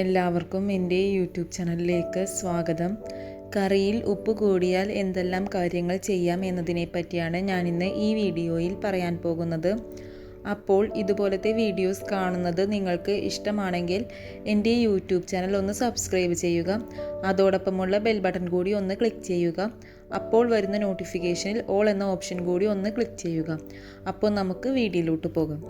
എല്ലാവർക്കും എന്റെ യൂട്യൂബ് ചാനലിലേക്ക് സ്വാഗതം. കറിയിൽ ഉപ്പ് കൂടിയാൽ എന്തെല്ലാം കാര്യങ്ങൾ ചെയ്യാം എന്നതിനെ പറ്റിയാണ് ഞാനിന്ന് ഈ വീഡിയോയിൽ പറയാൻ പോകുന്നത്. അപ്പോൾ ഇതുപോലത്തെ വീഡിയോസ് കാണുന്നത് നിങ്ങൾക്ക് ഇഷ്ടമാണെങ്കിൽ എന്റെ യൂട്യൂബ് ചാനൽ ഒന്ന് സബ്സ്ക്രൈബ് ചെയ്യുക. അതോടൊപ്പമുള്ള ബെൽ ബട്ടൺ കൂടി ഒന്ന് ക്ലിക്ക് ചെയ്യുക. അപ്പോൾ വരുന്ന നോട്ടിഫിക്കേഷനിൽ ഓൾ എന്ന ഓപ്ഷൻ കൂടി ഒന്ന് ക്ലിക്ക് ചെയ്യുക. അപ്പോൾ നമുക്ക് വീഡിയോയിലോട്ട് പോകാം.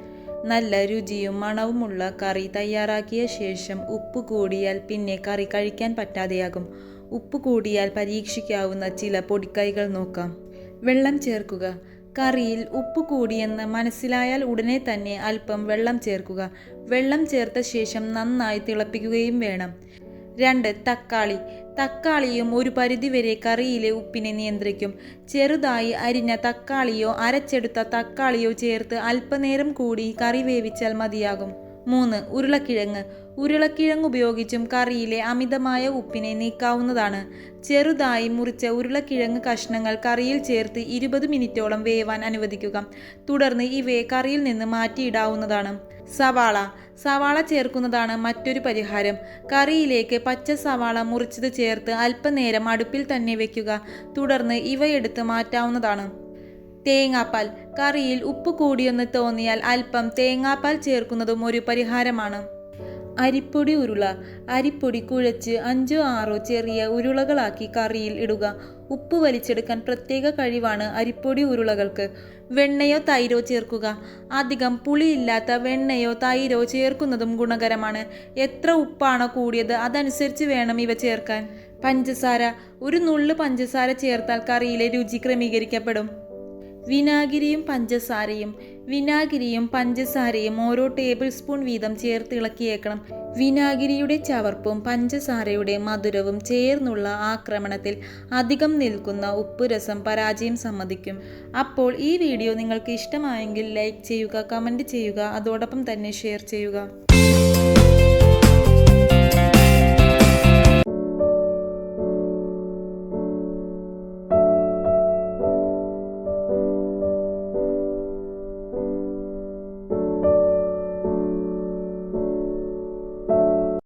നല്ല രുചിയും മണവുമുള്ള കറി തയ്യാറാക്കിയ ശേഷം ഉപ്പ് കൂടിയാൽ പിന്നെ കറി കഴിക്കാൻ പറ്റാതെയാകും. ഉപ്പ് കൂടിയാൽ പരീക്ഷിക്കാവുന്ന ചില പൊടിക്കൈകൾ നോക്കാം. വെള്ളം ചേർക്കുക. കറിയിൽ ഉപ്പ് കൂടിയെന്ന് മനസ്സിലായാൽ ഉടനെ തന്നെ അല്പം വെള്ളം ചേർക്കുക. വെള്ളം ചേർത്ത ശേഷം നന്നായി തിളപ്പിക്കുകയും വേണം. രണ്ട് തക്കാളി. തക്കാളിയും ഒരു പരിധിവരെ കറിയിലെ ഉപ്പിനെ നിയന്ത്രിക്കും. ചെറുതായി അരിഞ്ഞ തക്കാളിയോ അരച്ചെടുത്ത തക്കാളിയോ ചേർത്ത് അല്പനേരം കൂടി കറി വേവിച്ചാൽ മതിയാകും. മൂന്ന് ഉരുളക്കിഴങ്ങ്. ഉരുളക്കിഴങ്ങ് ഉപയോഗിച്ചും കറിയിലെ അമിതമായ ഉപ്പിനെ നീക്കാവുന്നതാണ്. ചെറുതായി മുറിച്ച ഉരുളക്കിഴങ്ങ് കഷ്ണങ്ങൾ കറിയിൽ ചേർത്ത് ഇരുപത് മിനിറ്റോളം വേവാൻ അനുവദിക്കുക. തുടർന്ന് ഇവയെ കറിയിൽ നിന്ന് മാറ്റിയിടാവുന്നതാണ്. സവാള. സവാള ചേർക്കുന്നതാണ് മറ്റൊരു പരിഹാരം. കറിയിലേക്ക് പച്ച സവാള മുറിച്ചത് ചേർത്ത് അല്പനേരം അടുപ്പിൽ തന്നെ വെക്കുക. തുടർന്ന് ഇവയെടുത്ത് മാറ്റാവുന്നതാണ്. തേങ്ങാപ്പാൽ. കറിയിൽ ഉപ്പ് കൂടിയെന്ന് തോന്നിയാൽ അല്പം തേങ്ങാപ്പാൽ ചേർക്കുന്നതും ഒരു പരിഹാരമാണ്. അരിപ്പൊടി ഉരുള. അരിപ്പൊടി കുഴച്ച് അഞ്ചോ ആറോ ചെറിയ ഉരുളകളാക്കി കറിയിൽ ഇടുക. ഉപ്പ് വലിച്ചെടുക്കാൻ പ്രത്യേക കഴിവാണ് അരിപ്പൊടി ഉരുളകൾക്ക്. വെണ്ണയോ തൈരോ ചേർക്കുക. അധികം പുളിയില്ലാത്ത വെണ്ണയോ തൈരോ ചേർക്കുന്നതും ഗുണകരമാണ്. എത്ര ഉപ്പാണോ കൂടിയത് അതനുസരിച്ച് വേണം ഇവ ചേർക്കാൻ. പഞ്ചസാര. ഒരു നുള്ളു പഞ്ചസാര ചേർത്താൽ കറിയിലെ രുചി ക്രമീകരിക്കപ്പെടും. വിനാഗിരിയും പഞ്ചസാരയും വിനാഗിരിയും പഞ്ചസാരയും ഓരോ ടേബിൾ സ്പൂൺ വീതം ചേർത്ത് ഇളക്കിയേക്കണം. വിനാഗിരിയുടെ ചവർപ്പും പഞ്ചസാരയുടെ മധുരവും ചേർന്നുള്ള ആക്രമണത്തിൽ അധികം നിൽക്കുന്ന ഉപ്പ് രസം പരാജയം സമ്മതിക്കും. അപ്പോൾ ഈ വീഡിയോ നിങ്ങൾക്ക് ഇഷ്ടമായെങ്കിൽ ലൈക്ക് ചെയ്യുക കമന്റ് ചെയ്യുക അതോടൊപ്പം തന്നെ ഷെയർ ചെയ്യുക.